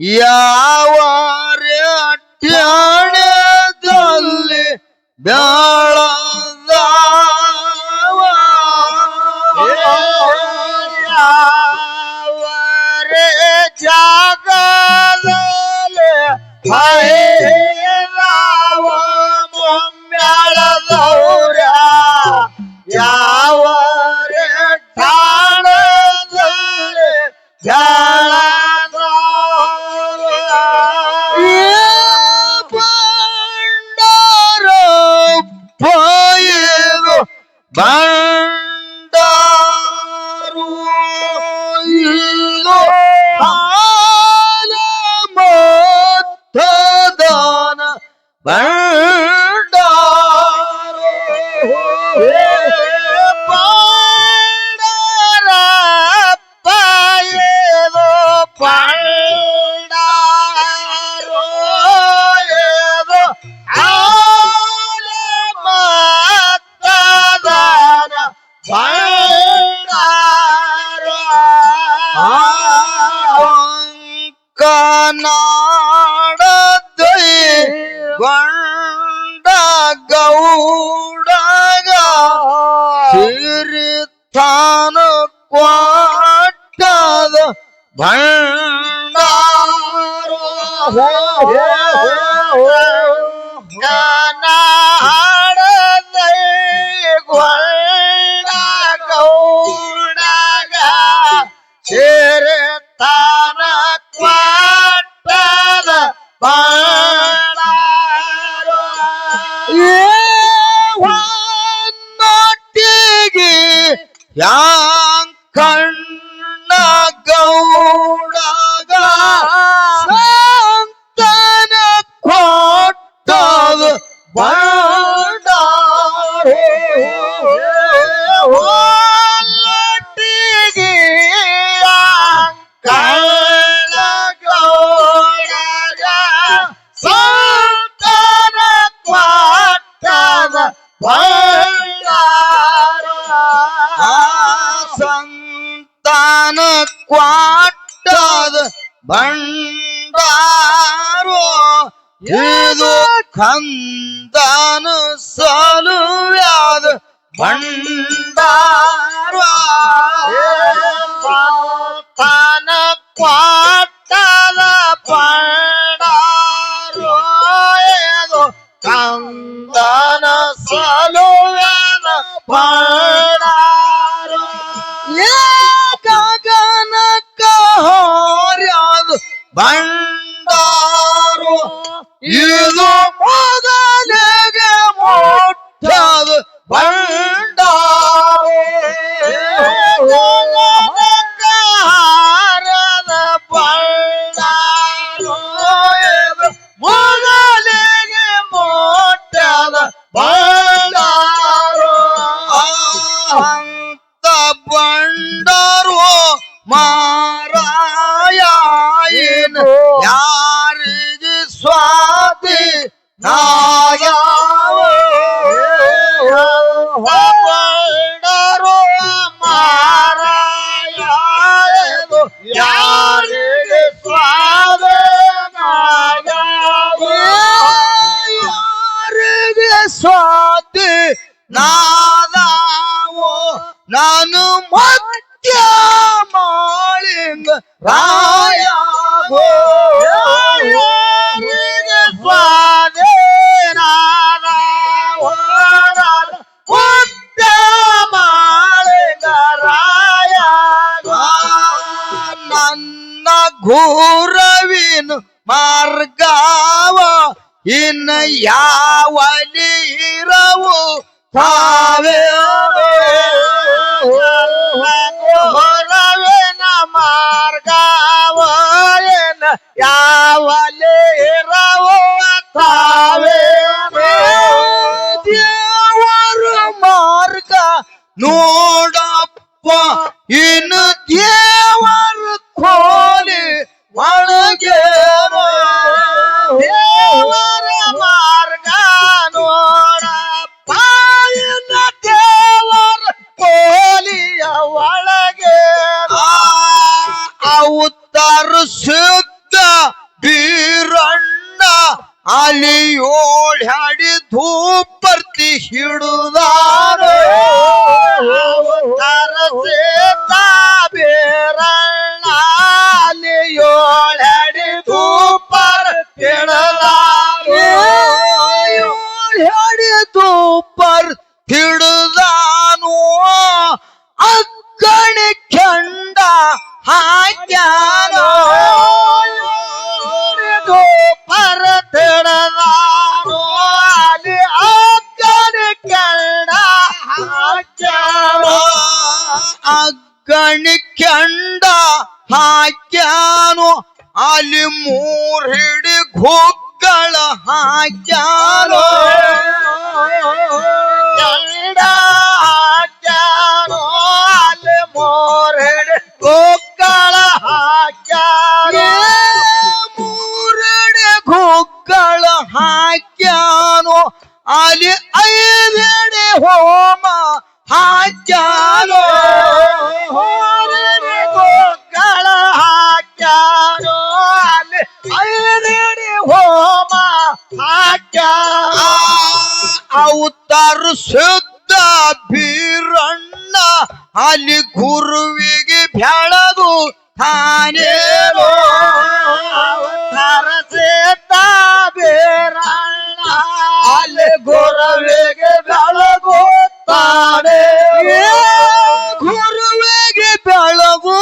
ইয়া 예, 양칼 ಸಂತಾನ ಕ್ವಾಟದ ಬಂಡಾರೋ ಇದು ಕಂದನ ಸಲುವಾದ ಬಂಡಾರೋ ಸಂತಾನ ಕ್ವಾ பண்டாவே மாராயின் யாருக்கு சுவாதி? நாய ಸೋತಿ ನಾದಾವು? ನಾನು ಮತ್ಯ ಮಾಡಿಂಗ ರಾಯೋ ಸ್ವಾದೇ ನನ್ನ ಘೋರವಿನ ಇನ್ನ ಯಾವಲಿ ಇರವು ತಾವೇ ದೇವರ ಮಾರ್ಗ ನೋಡಪ್ಪ ಇನ್ನು ದೇವರ ಮೂರ್ ಹಿಡಿ ಗುಗ್ಗಳ ಅವತಾರ ಶುದ್ಧ ಬೀರಣ್ಣ, ಅಲ್ಲಿ ಗುರುವಿಗೆ ಬೆಳಗು ತಾನೇನೋ ಅವತಾರ ಸೇತ ಬೀರಣ್ಣ, ಅಲ್ಲಿ ಗುರುವಿಗೆ ಬೆಳಗು ತಾನೇ ಗುರುವಿಗೆ ಬೆಳಗು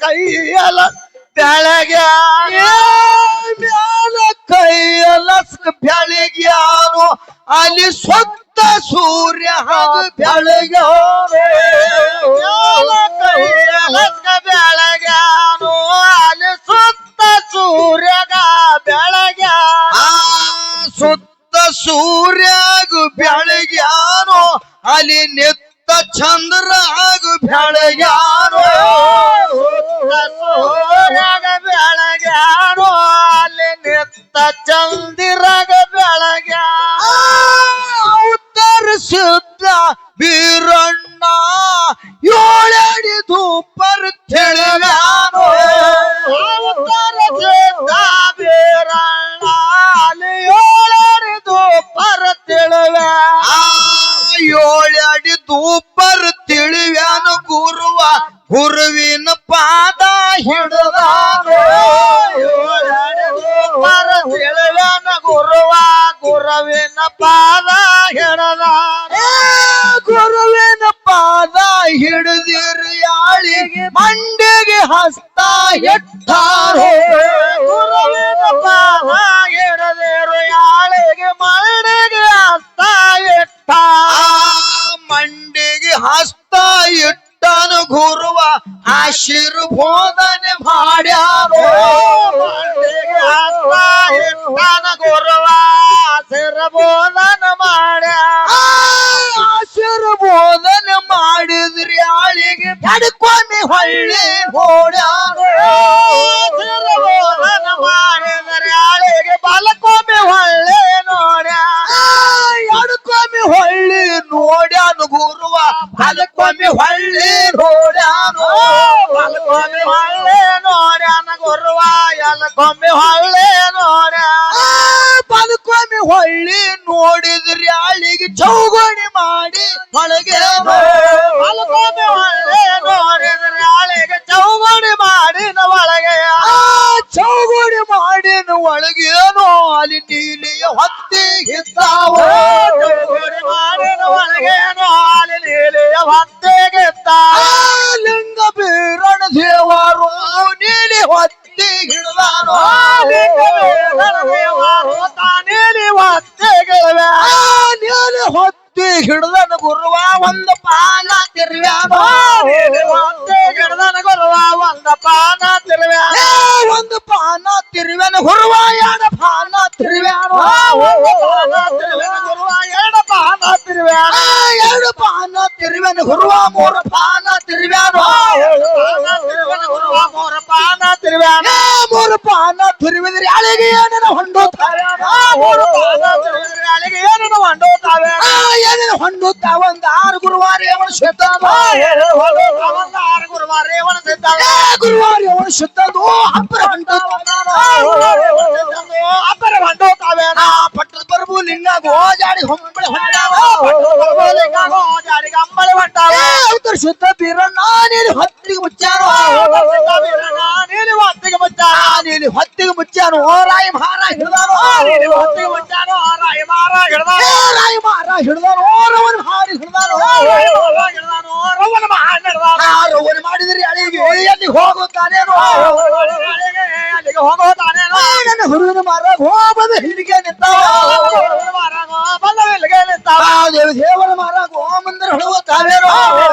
ಕೈಯಲ ಬೆಳಗ್ಯಾನ ಮ್ಯಾಲ ಕೈಯಲಸ್ಕ ಬೆಳಗ್ಯಾನೋ ಅಲ್ಲಿ ಸ್ವಂತ ಸೂರ್ಯ ಬೆಳಗ್ಯಾನೋ ಕೈಯಲಸ್ಕ ಬೆಳಗ್ಯಾನು ಅಲ್ಲಿ ಸುತ್ತ ಸೂರ್ಯಗ ಬೆಳಗ್ಯ ಸುತ್ತ ಸೂರ್ಯಗ ಬೆಳಗ್ಯಾನು ಅಲ್ಲಿ ನಿತ್ತ ಚಂದ್ರಾಗು ಬೆಳಗ್ಯಾನೋ ಸೂರ್ಯಾಗ ಬ್ಯಾಳಗ್ಯಾರೋ. ಅಲ್ಲಿ ನಿತ್ತ ಚಂದಿರಾಗ ಬೆಳಗ್ಯ ಉತ್ತರ ಶುದ್ಧ ಬೀರಣ್ಣ ಏಳಡಿ ಧೂಪರ್ ತಿಳಿವ್ಯಾನೋ ಗುರುವಿನ ಪಾದ ಹಿಡಿದಾನೋ ಗುರುವ ಗುರುವಿನ ಪಾದ ಹಿಡದ ಗುರುವಿನ ಪಾದ ಹಿಡಿದಿರಿ ಯಾಳಿಗೆ ಮಂಡಿಗೆ ಹಸ್ತ ಎಟ್ಟಾರೋ ಗುರುವಿನ ಪಾದ ಹಿಡಿದಿರು ಯಾಳಿಗೆ ಮಂಡಿಗೆ ಹಸ್ತ ಎಟ್ಟ ಮಂಡಿಗೆ ಹಸ್ತ ಇಟ್ಟನು ಗುರುವ ಆಶೀರ್ಬೋಧನೆ ಮಾಡ್ಯಾರೋ ಮಂಡಿಗೆ ಹಸ್ತ ಇಟ್ಟನ ಗುರುವ ಆಶೀರ್ಬೋಧನ ಮಾಡ್ಯ ಆಶೀರ್ಬೋಧನೆ ಮಾಡಿದ್ರಿ ಆಳಿಗೆ ತಡ್ಕೊಮ್ಮೆ ಹೊಳ್ಳಿ ನೋಡ್ಯಾರೋ ಆಶೀರ್ಬೋಧನ ಮಾಡಿದ್ರಿ ಆಳಿಗೆ ಬಲಕೊಮ್ಮೆ ಹೊಳ್ಳಿ ನೋಡ್ಯ ಎಡ್ಕೊಮ್ಮೆ ಹೊಳ್ಳಿ ನೋಡ್ಯಾನು ಗುರುವ ಬಲಕೊಮ್ಮೆ ಹೊಳ್ಳಿ ನೋಡ್ಯಾನು ಹೊಳ್ಳಿ ನೋಡ್ಯ ಬಲಕೊಮ್ಮೆ ಹೊಳ್ಳೆ ನೋಡ್ಯಾ ಬಲಕೊಮ್ಮೆ ಹೊಳ್ಳಿ ನೋಡಿದ್ರಿ ಅಳಿಗೆ ಚೌಗೋಣಿ ಮಾಡಿ ಒಳಗೆ ಬಲಕೊಮ್ಮೆ ಹೊಳ್ಳೆ ನೋಡಿದ್ರಿ ಅಳಿಗೆ ಚೌಗೋಣಿ ಮಾಡಿನ ಒಳಗೆ. ಚೌಗೋಣಿ ಮಾಡಿನ ಒಳಗೇನೋ ಅಲ್ಲಿ ನೀಲಿಯ ಹೊತ್ತಿ ಇದ್ದಾವ ಚೌಗೋಣಿ ಮಾಡಿನ ಒಳಗೇನೋ ಅಲ್ಲಿ ನೀಲಿಯ ಹೊತ್ತಿಗಿತ್ತ ಲಿಂಗ ಬೀರಣ ದೇವಾರು ನೀಲಿ ಹೊತ್ತಿ ಹಿಡಿದಾರೋ ದೇವರು ತಾನೇಲಿ ಹೊತ್ತಿಗಿಳುವೆ ನೀಲಿ ಹೊತ್ತಿ ಹಿಡ್ದನ ಗುರುವ ಒಂದ ಪಾನ ತಿರುವ್ಯಾನೋ. ಹೊತ್ತಿ ಹಿಡ್ದನ ಗುರುವ ಒಂದು ಪಾನ ತಿರುವ್ಯಾನ. ಪಾನ ತಿರುವೆನ ಪಾನ ತಿರುವೆನ? ಗುರುವ ಎರಡು ಪಾನ ತಿರುವ್ಯಾನ ಎರಡು ಪಾನ ತಿರುವೆನ? ಗುರುವ ಮೂರು ಪಾನ ತಿರುವ್ಯಾನೋ ಗುರುವ ಮೂರು ಪಾನ ತಿರುವ್ಯಾನ ಮೂರು ಪಾನ ತಿರುವಿದ್ರೆ ಅಳಿಗೆ ಏನನ ತಿರುವಿದ್ರೆ ಅಳಿಗೆ ಏನನ ಹೊಂಡುತ್ತಾವೆ ಏನೇನು ಹೊಂಡು ಒಂದು ಆರು ಗುರುವಾರ ಅವನು ಶುದ್ಧನು గురువారు ఎవరు శుద్ధదు అబ్బర అబ్బర వంటో కావేనా పట్టు పరుపు నిన్న గోజాడి హొంపడి హొండాడికి అమ్మడి వంటావు ఇద్దరు శుద్ధ బీరన్నా నేను హత్తికి ముచ్చాను. నేను హత్తికి ముచ్చాను నేను హత్తికి ముచ్చాను. ఓ రాయి మహారా హిడదాను. నేను హత్తికి ముచ్చాను. ఓ రాయి మహారా హిడదాను. రాయి మహారా హిడదాను. ఓ రవణ మహారి హిడదాను. రవణ మహారి హిడదాను. ಅಳಿಗೆ ಎಲ್ಲಿ ಹೋಗುತ್ತಾನೇನೋ ಅಲ್ಲಿಗೆ ಹೋಗುತ್ತಾನೇನೋ ನನ್ನ ಹುಡುಗನ ಮಾರ ಹೋಗದ ಹಿಡಿಗೆ ನಿಂತಾವ ಬಂದ ಇಲ್ಲಿಗೆ ನಿಂತಾವ ದೇವ ದೇವರ ಮಾರ ಗೋಮಂದಿರ ಹೊಳಗುತ್ತಾವೇನೋ ದೇವರ ಮಾರ